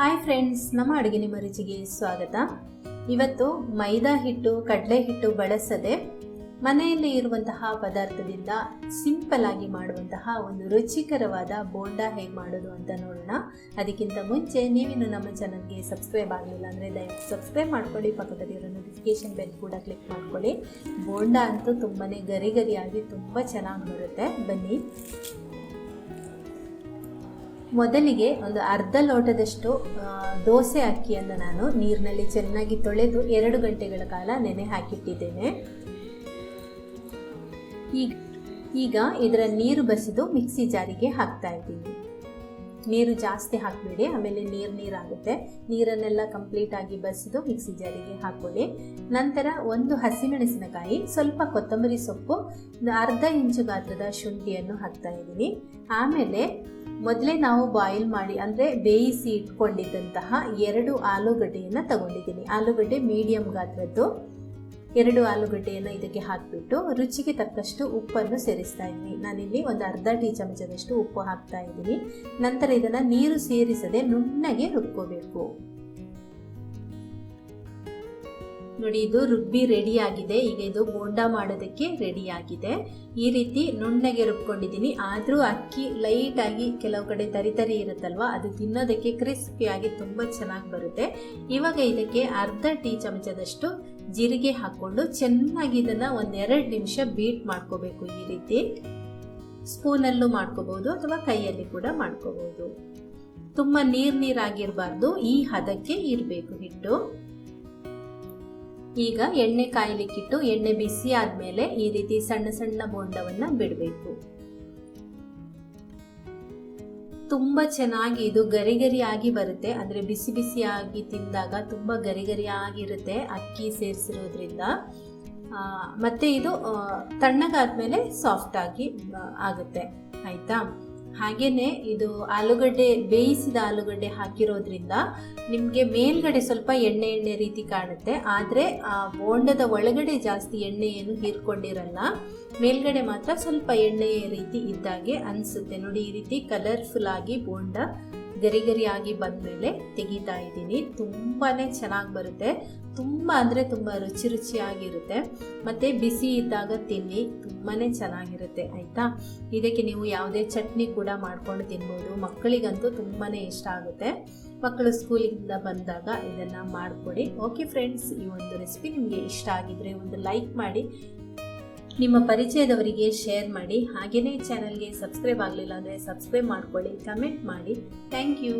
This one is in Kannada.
ಹಾಯ್ ಫ್ರೆಂಡ್ಸ್, ನಮ್ಮ ಅಡುಗೆ ನಿಮ್ಮ ರುಚಿಗೆ ಸ್ವಾಗತ. ಇವತ್ತು ಮೈದಾ ಹಿಟ್ಟು, ಕಡಲೆ ಹಿಟ್ಟು ಬಳಸದೆ ಮನೆಯಲ್ಲಿ ಇರುವಂತಹ ಪದಾರ್ಥದಿಂದ ಸಿಂಪಲ್ ಆಗಿ ಮಾಡುವಂತಹ ಒಂದು ರುಚಿಕರವಾದ ಬೋಂಡ ಹೇಗೆ ಮಾಡೋದು ಅಂತ ನೋಡೋಣ. ಅದಕ್ಕಿಂತ ಮುಂಚೆ ನೀವಿನ್ನು ನಮ್ಮ ಚಾನಲ್ಗೆ ಸಬ್ಸ್ಕ್ರೈಬ್ ಆಗಲಿಲ್ಲ ಅಂದರೆ ದಯವಿಟ್ಟು ಸಬ್ಸ್ಕ್ರೈಬ್ ಮಾಡ್ಕೊಳ್ಳಿ, ಪಕ್ಕದಲ್ಲಿರೋ ನೋಟಿಫಿಕೇಶನ್ ಬೆಲ್ ಕೂಡ ಕ್ಲಿಕ್ ಮಾಡ್ಕೊಳ್ಳಿ. ಬೋಂಡ ಅಂತೂ ತುಂಬಾ ಗರಿ ಗರಿಯಾಗಿ ತುಂಬ ಚೆನ್ನಾಗಿ ಬರುತ್ತೆ. ಬನ್ನಿ. ಮೊದಲಿಗೆ ಒಂದು ಅರ್ಧ ಲೋಟದಷ್ಟು ದೋಸೆ ಅಕ್ಕಿಯನ್ನು ನಾನು ನೀರಿನಲ್ಲಿ ಚೆನ್ನಾಗಿ ತೊಳೆದು ಎರಡು ಗಂಟೆಗಳ ಕಾಲ ನೆನೆ ಹಾಕಿಟ್ಟಿದ್ದೇನೆ. ಈಗ ಇದರ ನೀರು ಬಸಿದು ಮಿಕ್ಸಿ ಜಾರಿಗೆ ಹಾಕ್ತಾ ಇದ್ದೀನಿ. ನೀರು ಜಾಸ್ತಿ ಹಾಕಬೇಡಿ, ಆಮೇಲೆ ನೀರು ನೀರಾಗುತ್ತೆ. ನೀರನ್ನೆಲ್ಲ ಕಂಪ್ಲೀಟ್ ಆಗಿ ಬಸಿದು ಮಿಕ್ಸಿ ಜಾರಿಗೆ ಹಾಕೊಳ್ಳಿ. ನಂತರ ಒಂದು ಹಸಿಮೆಣಸಿನಕಾಯಿ, ಸ್ವಲ್ಪ ಕೊತ್ತಂಬರಿ ಸೊಪ್ಪು ಅರ್ಧ ಇಂಚು ಗಾತ್ರದ ಶುಂಠಿಯನ್ನು ಹಾಕ್ತಾ ಇದ್ದೀನಿ. ಆಮೇಲೆ ಮೊದಲೇ ನಾವು ಬಾಯಿಲ್ ಮಾಡಿ, ಅಂದರೆ ಬೇಯಿಸಿ ಇಟ್ಕೊಂಡಿದ್ದಂತಹ ಎರಡು ಆಲೂಗಡ್ಡೆಯನ್ನು ತಗೊಂಡಿದ್ದೀನಿ. ಆಲೂಗಡ್ಡೆ ಮೀಡಿಯಂ ಗಾತ್ರದ್ದು. ಎರಡು ಆಲೂಗಡ್ಡೆಯನ್ನು ಇದಕ್ಕೆ ಹಾಕಿಬಿಟ್ಟು ರುಚಿಗೆ ತಕ್ಕಷ್ಟು ಉಪ್ಪನ್ನು ಸೇರಿಸ್ತಾ ಇದ್ದೀನಿ ನಾನಿಲ್ಲಿ ಒಂದು ಅರ್ಧ ಟೀ ಚಮಚದಷ್ಟು ಉಪ್ಪು ಹಾಕ್ತಾ ಇದ್ದೀನಿ. ನಂತರ ಇದನ್ನು ನೀರು ಸೇರಿಸದೆ ನುಣ್ಣಗೆ ರುಬ್ಕೋಬೇಕು. ನೋಡಿ, ಇದು ರುಬ್ಬಿ ರೆಡಿ ಆಗಿದೆ. ಈಗ ಇದು ಬೋಂಡ ಮಾಡೋದಕ್ಕೆ ರೆಡಿ ಆಗಿದೆ. ಈ ರೀತಿ ನುಣ್ಣಗೆ ರುಬ್ಕೊಂಡಿದ್ದೀನಿ. ಆದರೂ ಅಕ್ಕಿ ಲೈಟಾಗಿ ಕೆಲವು ಕಡೆ ತರಿ ತರಿ ಇರುತ್ತಲ್ವ, ಅದು ತಿನ್ನೋದಕ್ಕೆ ಕ್ರಿಸ್ಪಿಯಾಗಿ ತುಂಬ ಚೆನ್ನಾಗಿ ಬರುತ್ತೆ. ಇವಾಗ ಇದಕ್ಕೆ ಅರ್ಧ ಟೀ ಚಮಚದಷ್ಟು ಜೀರಿಗೆ ಹಾಕ್ಕೊಂಡು ಚೆನ್ನಾಗಿ ಇದನ್ನು ಒಂದೆರಡು ನಿಮಿಷ ಬೀಟ್ ಮಾಡ್ಕೋಬೇಕು ಈ ರೀತಿ. ಸ್ಪೂನಲ್ಲೂ ಮಾಡ್ಕೋಬಹುದು ಅಥವಾ ಕೈಯಲ್ಲಿ ಕೂಡ ಮಾಡ್ಕೋಬಹುದು. ತುಂಬ ನೀರು ನೀರಾಗಿರಬಾರ್ದು, ಈ ಹದಕ್ಕೆ ಇರಬೇಕು ಹಿಟ್ಟು. ಈಗ ಎಣ್ಣೆ ಕಾಯಲಿಕ್ಕಿಟ್ಟು ಎಣ್ಣೆ ಬಿಸಿ ಆದಮೇಲೆ ಈ ರೀತಿ ಸಣ್ಣ ಸಣ್ಣ ಬೋಂಡವನ್ನು ಬಿಡಬೇಕು. ತುಂಬಾ ಚೆನ್ನಾಗಿ ಇದು ಗರಿ ಗರಿಯಾಗಿ ಬರುತ್ತೆ. ಅಂದರೆ ಬಿಸಿ ಬಿಸಿಯಾಗಿ ತಿಂದಾಗ ತುಂಬ ಗರಿ ಗರಿಯಾಗಿರುತ್ತೆ ಅಕ್ಕಿ ಸೇರಿಸಿರೋದ್ರಿಂದ. ಮತ್ತು ಇದು ತಣ್ಣಗಾದ ಮೇಲೆ ಸಾಫ್ಟಾಗಿ ಆಗಿ ಆಗುತ್ತೆ. ಆಯ್ತಾ? ಹಾಗೇನೆ ಇದು ಆಲೂಗಡ್ಡೆ, ಬೇಯಿಸಿದ ಆಲೂಗಡ್ಡೆ ಹಾಕಿರೋದ್ರಿಂದ ನಿಮಗೆ ಮೇಲ್ಗಡೆ ಸ್ವಲ್ಪ ಎಣ್ಣೆ ಎಣ್ಣೆ ರೀತಿ ಕಾಣುತ್ತೆ. ಆದರೆ ಆ ಬೋಂಡದ ಒಳಗಡೆ ಜಾಸ್ತಿ ಎಣ್ಣೆ ಏನು ಹೀರ್ಕೊಂಡಿರಲ್ಲ, ಮೇಲ್ಗಡೆ ಮಾತ್ರ ಸ್ವಲ್ಪ ಎಣ್ಣೆಯ ರೀತಿ ಇದ್ದಾಗೆ ಅನಿಸುತ್ತೆ. ನೋಡಿ, ಈ ರೀತಿ ಕಲರ್ಫುಲ್ ಆಗಿ ಬೋಂಡ ಗರಿ ಗರಿಯಾಗಿ ಬಂದಮೇಲೆ ತೆಗಿತಾ ಇದ್ದೀನಿ. ತುಂಬಾ ಚೆನ್ನಾಗಿ ಬರುತ್ತೆ. ತುಂಬ ಅಂದರೆ ತುಂಬ ರುಚಿ ರುಚಿಯಾಗಿರುತ್ತೆ. ಮತ್ತು ಬಿಸಿ ಇದ್ದಾಗ ತಿನ್ನಿ ತುಂಬಾ ಚೆನ್ನಾಗಿರುತ್ತೆ, ಆಯಿತಾ? ಇದಕ್ಕೆ ನೀವು ಯಾವುದೇ ಚಟ್ನಿ ಕೂಡ ಮಾಡ್ಕೊಂಡು ತಿನ್ಬೋದು. ಮಕ್ಕಳಿಗಂತೂ ತುಂಬಾ ಇಷ್ಟ ಆಗುತ್ತೆ. ಮಕ್ಕಳು ಸ್ಕೂಲಿಂದ ಬಂದಾಗ ಇದನ್ನು ಮಾಡಿಕೊಡಿ. ಓಕೆ ಫ್ರೆಂಡ್ಸ್ ಈ ಒಂದು ರೆಸಿಪಿ ನಿಮಗೆ ಇಷ್ಟ ಆಗಿದ್ರೆ ಒಂದು ಲೈಕ್ ಮಾಡಿ. ನಿಮ್ಮ ಪರಿಚಯದವರಿಗೆ ಶೇರ್ ಮಾಡಿ. ಹಾಗೆಯೇ ಚಾನಲ್ಗೆ ಸಬ್ಸ್ಕ್ರೈಬ್ ಆಗಲಿಲ್ಲ ಅಂದರೆ ಸಬ್ಸ್ಕ್ರೈಬ್ ಮಾಡ್ಕೊಳ್ಳಿ ಕಮೆಂಟ್ ಮಾಡಿ. Thank you